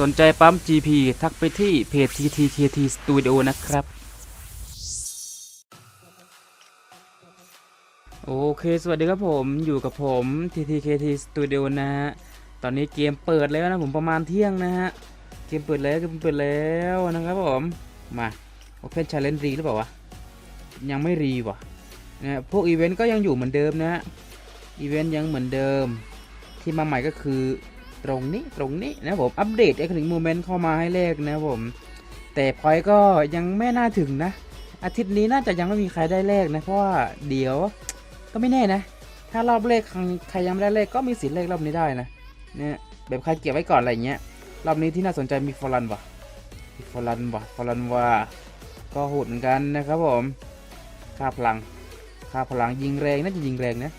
สนใจปั๊ม GP ทักไปที่เพจ TTKT Studio นะครับ โอเค สวัสดีครับผมอยู่กับผม TTKT Studio นะฮะ ตอนนี้เกมเปิดแล้วนะผมประมาณเที่ยงนะฮะ เกมเปิดแล้วเกมเปิดแล้วนะครับผม มา Open Challenge รีหรือเปล่าวะ ยังไม่รีวะนะพวกอีเวนต์ก็ยังอยู่เหมือนเดิมนะฮะ อีเวนต์ยังเหมือนเดิม ที่มาใหม่ก็คือ ตรงนี้ตรงนี้นะผมอัปเดต e อ c ค i c Moment เข้ามาให้เลขนะผม แต่พอยก็ยังไม่น่าถึงนะ อาทิตย์นี้น่าจะยังไม่มีใครได้เลขนะ เพราะว่าเดี๋ยวก็ไม่แน่นะ ถ้ารอบเลขใครยังไม่ได้เลขก็มีสิทธิ์เลขรอบนี้ได้นะเนี่ยแบบใครเก็บไว้ก่อนอะไรเงี้ยรอบนี้ที่น่าสนใจมีฟอรันวะมีฟอรันวะฟอรันว่าก็โหดเหมือนกันนะครับผมค่าพลังค่าพลังยิงแรงน่าจะยิงแรงนะ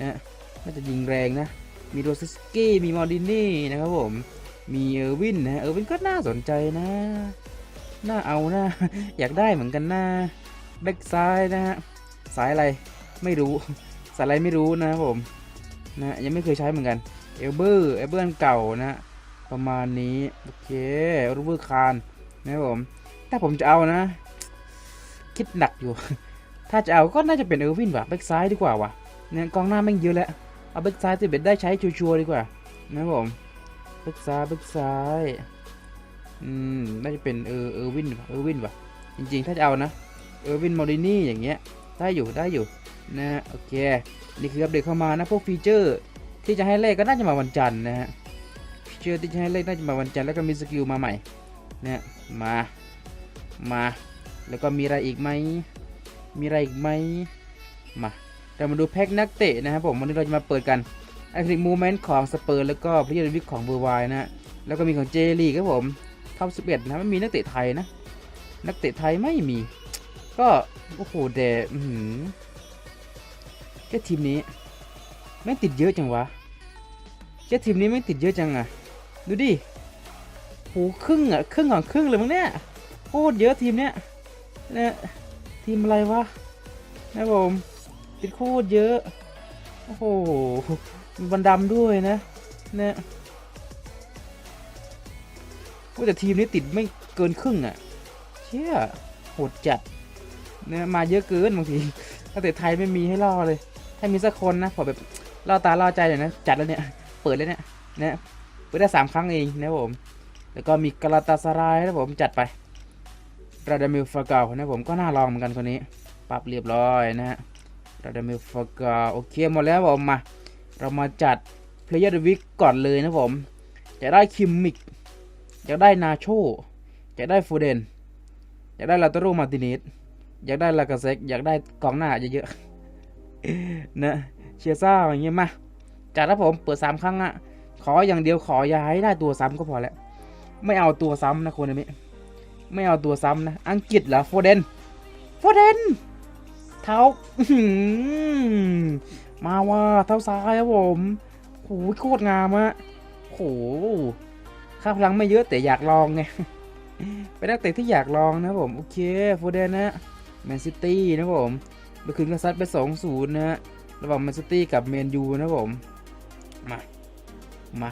นะน่าจะยิงแรงนะ มีโรซิสกี้ มีมอรดินี่นะครับผม มีเออร์วินนะ เออร์วินก็น่าสนใจนะ น่าเอานะ อยากได้เหมือนกันนะแบ็กซ้ายนะฮะ สายอะไร ไม่รู้ สายอะไรไม่รู้นะครับผม นะ ยังไม่เคยใช้เหมือนกัน เอลเบอร์ เอลเบอร์เก่านะ ประมาณนี้ โอเครูเบอร์คานนะครับผม ถ้าผมจะเอานะ คิดหนักอยู่ ถ้าจะเอาก็น่าจะเป็นเออร์วินว่ะแบ็กซ้ายดีกว่าว่ะเนี่ยกองหน้าแม่งเยอะแล้ว เอาแบ็กซ้ายสิเบ็ดได้ใช้ชัวร์ๆดีกว่านะครับผมแบ็กซ้ายแบ็กซ้ายอืมน่าจะเป็นเออเออร์วินเออร์วินว่ะจริงๆ ถ้าจะเอานะเออร์วินมอรินี่อย่างเงี้ยได้อยู่ได้อยู่นะโอเคนี่คืออัปเดตเข้ามานะพวกฟีเจอร์ที่จะให้เลขก็น่าจะมาวันจันทร์นะฮะฟีเจอร์ที่จะให้เลขน่าจะมาวันจันทร์แล้วก็มีสกิลมาใหม่เนี่ยมามาแล้วก็มีอะไรอีกไหมมีอะไรอีกไหมมา เรามาดูแพ็กนักเตะนะครับผมวันนี้เราจะมาเปิดกันไอคลิกมูเมนต์ของสเปอร์แล้วก็พรีเมียร์ลีกของเบอร์ไวนะฮะแล้วก็มีของเจลีครับผมท็อป11นะไม่มีนักเตะไทยนะ นักเตะไทยไม่มี ก็โอ้โหแต่อื้อหือแค่ทีมนี้ไม่ติดเยอะจังวะแค่ทีมนี้ไม่ติดเยอะจังอะดูดิโหครึ่งอะครึ่งของครึ่งเลยมั้งเนี่ยโคตรเยอะทีมเนี้ยเนี่ยทีมอะไรวะนะครับผม ติดโคตรเยอะ โอ้โหมีบันดำด้วยนะเนี่ยว่าแต่ทีมนี้ติดไม่เกินครึ่งอะ่ะ เชี่ยโหดจัดเนี่ยมาเยอะเกินบางทีตั้งแต่ไทยไม่มีให้ล่อเลย ถ้ามีสักคนนะพอแบบล่อตาล่อใจหน่อยนะ จัดแล้วเนี่ย เปิดแล้วเนี่ยเนี่ยเปิดได้สามครั้งเองนะผม แล้วก็มีกาลาตาสรายนะผมจัดไปราดามิลฟาเกานะผมก็น่าลองเหมือนกันคนนี้ ปรับเรียบร้อยนะฮะ ราดามิลฟากาโอเคหมดแล้วผมมา เรามาจัดเพลเยอร์ดวิกก่อนเลยนะผมอยากได้คิมมิกอยากได้นาโชอยากได้ฟูเดนอยากได้ลาตาโรมาตินิสอยากได้ลากาเซกอยากได้กองหน้าเยอะๆนะเชียซ่าอย่างเงี้ยมาจัดแล้วผมเปิดสามครั้งอะขออย่างเดียวขอย่าให้ได้ตัวซ้ำก็พอแล้ว ไม่เอาตัวซ้ำนะคนนี้ไม่เอาตัวซ้ำนะ อังกฤษเหรอโฟเดนโฟเดน เท้าหือมาว่าเท้าซ้ายครับผมโหโคตรงามอะโหค่าพลังไม่เยอะแต่อยากลองไง เป็นนักเตะที่อยากลองนะผม โอเคโฟเดนนะแมนซิตี้นะผมเมื่อคืนก็ซัดไป 2-0 นะฮะ ระหว่างแมนซิตี้กับเมนยูนะผม มา มา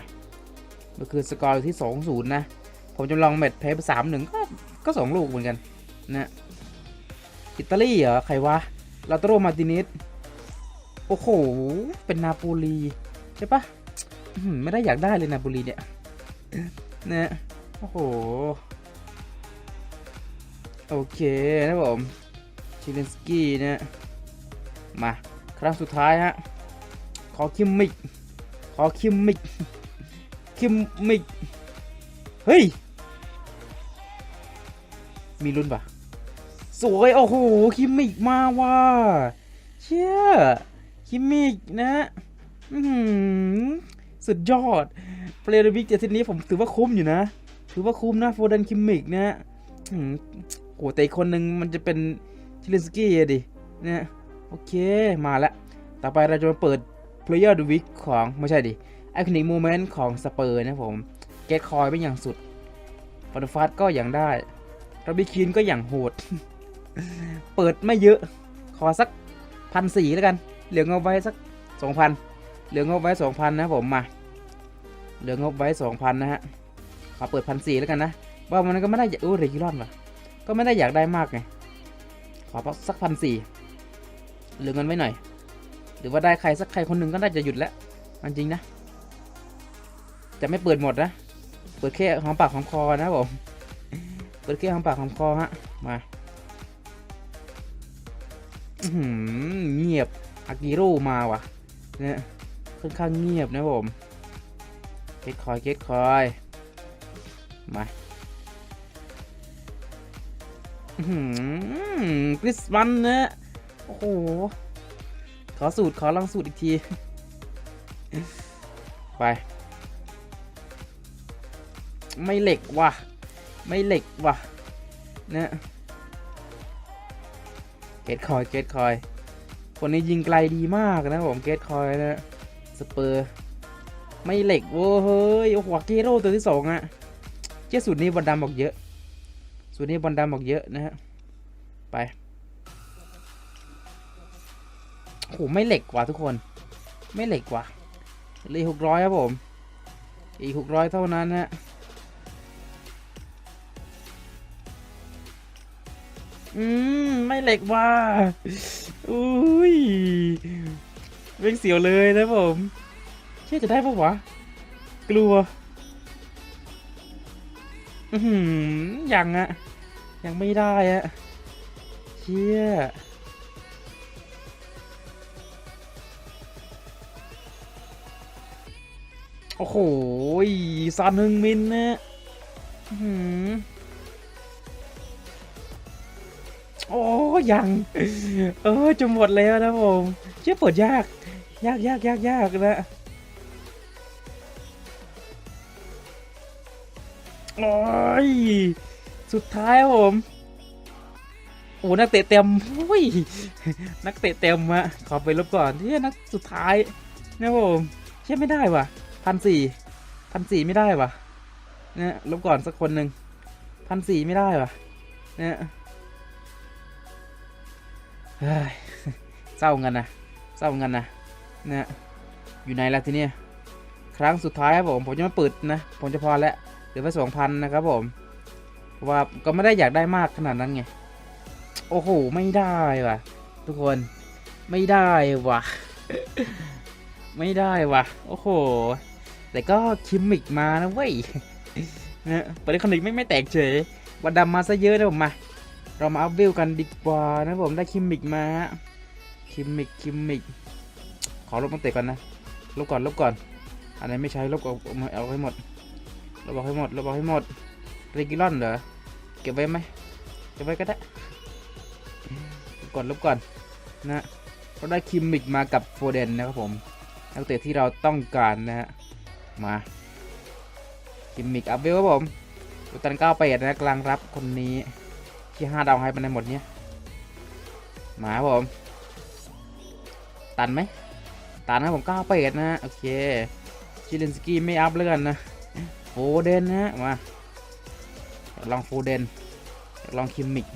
เมื่อคืนสกอร์อยู่ที่ 2-0 นะ ผมจำลองแมตช์แพ้ไป3-1 ก็ก็สองลูกเหมือนกันนะอิตาลีเหรอ ใครวะ ลาโตโรมาตินิสโอ้โห เป็นนาโปลีใช่ปะไม่ได้อยากได้เลยนาโปลีเนี่ยนะโอ้โห โอเคนะผม ชิเลนสกี้นะมา ครั้งสุดท้ายฮะ ขอคิมมิก ขอคิมมิก คิมมิก เฮ้ย มีลุ้นปะ สวย โอ้โห คิมมิกมาว่ะเชี่ย คิมมิกนะอื้อหือสุดยอดเปลย์วิกอาทิตย์นี้ผมถือว่าคุ้มอยู่นะ ถือว่าคุ้มนะ โฟดันคิมมิกนะอื้โหแต่อีกคนหนึ่งมันจะเป็นชิลินสกี้ดิเนี่ยโอเค มาละ ต่อไปเราจะมาเปิด Player of the Week ของ ไม่ใช่ดิ Iconic Moment ของสเปอร์นะผม เกตคอยเป็นอย่างสุดฟอนฟาสก็อย่างได้รบิคินก็อย่างโหด เปิดไม่เยอะ ขอสักพันสี่แล้วกัน เหลืองบไว้สักสองพันเหลืองบไว้สองพันนะผมมา เหลืองบไว้สองพันนะฮะ ขอเปิดพันสี่แล้วกันนะ ว่ามันก็ไม่ได้โอ้เรกิลอนว่ะ ก็ไม่ได้อยากได้มากไง ขอสักพันสี่เหลือเงินไว้หน่อย หรือว่าได้ใครสักใครคนหนึ่งก็น่าจะหยุดแล้วจริงนะ จะไม่เปิดหมดนะ เปิดแค่หอมปากหอมคอนะผม เปิดแค่หอมปากหอมคอฮะ มา เงียบอากิโร่มาวะเนี่ยค่อนข้างเงียบนะผมเก็ตคอยเก็ตคอยมาอื้อหือกริสมันนะโอ้โห ขอสูตร ขอลองสูตรอีกที ไป ไม่เหล็กว่ะ ไม่เหล็กว่ะ เนี่ย เกตคอยเกตคอย คนนี้ยิงไกลดีมากนะผมเกตคอยนะสเปอร์ไม่เหล็กโว้ยเฮ้ยโอ้โหเกโรตัวที่สองอะเจ้าสูตรนี้บอลดำบอกเยอะ สูตรนี้บอลดำบอกเยอะนะฮะไปโอ้โหไม่เหล็กกว่าทุกคน ไม่เหล็กกว่าเลยหกร้อยครับผม อีกหกร้อยเท่านั้นฮะ อืม ไม่เหล็กว่าอุ้ยเร่งเสียวเลยนะผมเชื่อจะได้ปะวะ กลัว อือหือยังอะยังไม่ได้อะเชี่ยโอ้โหซานฮึงมินนะอื้อ โอ้ยัง เออจะหมดแล้วนะผมเชื่อเปิดยาก ยากยากยากยากนะโอ้ยสุดท้ายผมโอ้นักเตะเต็มอุ้ยนักเตะเต็มอะขอไปลบก่อนที่นักสุดท้ายนะผมเชื่อไม่ได้ว่ะพันสี่พันสี่ไม่ได้ว่ะเนี่ยลบก่อนสักคนหนึ่งพันสี่ไม่ได้ว่ะเนี่ย เศร้ากันนะเศร้ากันนะเนี่ยอยู่ไหนล่ะทีเนี้ยครั้งสุดท้ายครับผมผมจะมาเปิดนะ ผมจะพอแล้วเหลือไปสองพันนะครับผมเพราะว่าก็ไม่ได้อยากได้มากขนาดนั้นไง โอ้โห ไม่ได้ว่ะ ทุกคนไม่ได้ว่ะ ไม่ได้ว่ะ โอ้โห แต่ก็คิมมิกมานะเว้ยนะประเด็นคนิกไม่ไม่แตกเฉยวันดำมาซะเยอะนะผมมา เรามาอัพวิวกันดีกว่านะผมได้คิมมิกมาฮะคิมมิกคิมมิกขอลบตั้งแต่ก่อนนะลบก่อนลบก่อน อันไหนไม่ใช้ลบเอาเอาเอาให้หมดลบเอาให้หมดลบเอาให้หมดเรกิลอนเหรอเก็บไว้ไหมเก็บไว้ก็ได้ลบก่อนลบก่อนนะเราได้คิมมิกมากับโฟเดนนะครับผมนักเตะที่เราต้องการนะฮะมาคิมมิกอัพเวลครับผมอุตันเก้าไปนะกลางรับคนนี้ ที่ห้าดาวให้ไปในหมดเนี้ยมาครับผม ตันไหมตันนะผมก้าวไปดนะโอเคชิลินสกี้ไม่อัพแล้วกันนะโฟเดนนะมาลองโฟเดนลองคิมมิก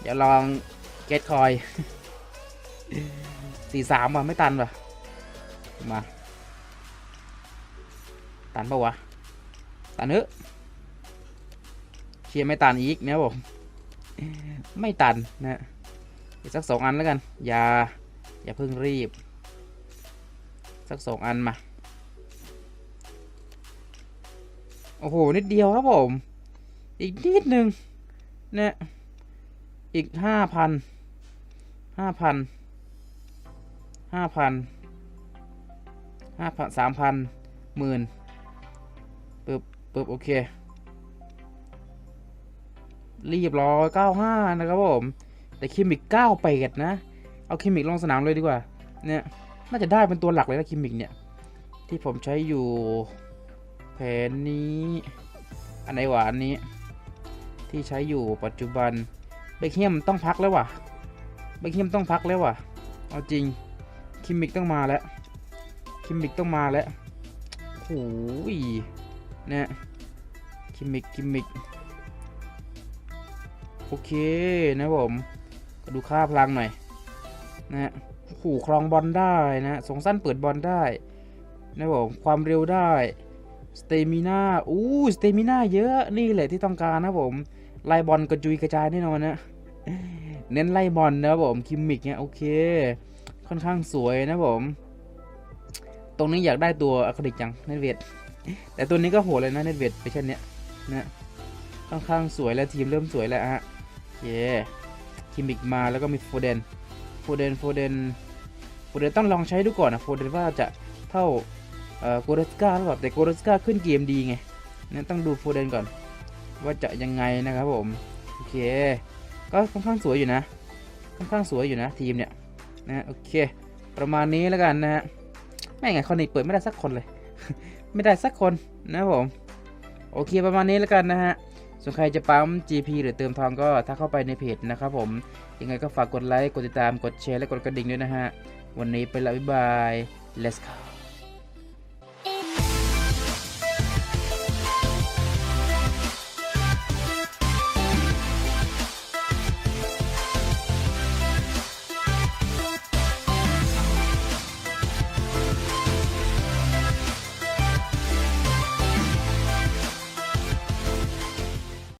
เดี๋ยวลองเกตคอยสี่สามว่ะไม่ตันว่ะมา ตันปะวะ ตันเถอะเชียร์ไม่ตันอีกนะผมไม่ตันนะอีกสักสองอันแล้วกัน อย่า อย่าเพิ่งรีบ สักสองอันมา โอ้โห นิดเดียวครับผม อีกนิดหนึ่งนี่ยอีกห้าพันห้าพันห้าพันห้าพันสามพันหมื่นปึ๊บปึ๊บโอเค รีบร้อย95 นะครับผม แต่คิมิก9ไปดนะ เอาคิมิกลงสนามเลยดีกว่า เนี่ย น่าจะได้เป็นตัวหลักเลยนะคิมิกเนี่ย ที่ผมใช้อยู่แผนนี้ อันไหนวะอันนี้ ที่ใช้อยู่ปัจจุบันเบคเฮียมต้องพักแล้วว่ะเบคเฮียมต้องพักแล้วว่ะ เอาจริง คิมิกต้องมาแล้ว คิมิกต้องมาแล้วโอ้ยเนี่ยคิมิกคิมิก โอเคนะผมดูค่าพลังหน่อยนะขู่ครองบอลได้นะส่งสั้นเปิดบอลได้นะผมความเร็วได้สเตมิน่าอู้สเตมิน่าเยอะนี่แหละที่ต้องการนะผมไล่บอลกระจุยกระจายแน่นอนนะเน้นไล่บอลนะครับผมคิมมิกเนี่ยโอเค ค่อนข้างสวยนะผม ตรงนี้อยากได้ตัวอะคริลิกจังเนตเวดแต่ตัวนี้ก็โหดเลยนะเนตเวดไปเช่นเนี้ยนะค่อนข้างสวยแล้วทีมเริ่มสวยแล้วฮะ เคคิมิกมาแล้วก็มีโฟเดนโฟเดนโฟเดนโฟเดนต้องลองใช้ดูก่อนนะโฟเดนว่าจะเท่าเอ่อโกเรสกาหรือเปล่าแต่โกเรสกาขึ้นเกมดีไงเนี่ยต้องดูโฟเดนก่อน ว่าจะยังไงนะครับผมโอเค ก็ค่อนข้างสวยอยู่นะ ค่อนข้างสวยอยู่นะทีมเนี่ยนะโอเค ประมาณนี้แล้วกันนะฮะไม่ไงคอนิกเปิดไม่ได้สักคนเลย ไม่ได้สักคนนะครับผม โอเคประมาณนี้แล้วกันนะฮะ ส่วนใครจะปั๊ม GP หรือเติมทองก็ถ้าเข้าไปในเพจนะครับผม ยังไงก็ฝากกดไลค์ กดติดตาม กดแชร์ และกดกระดิ่งด้วยนะฮะ วันนี้ไปละบ๊ายบาย let's go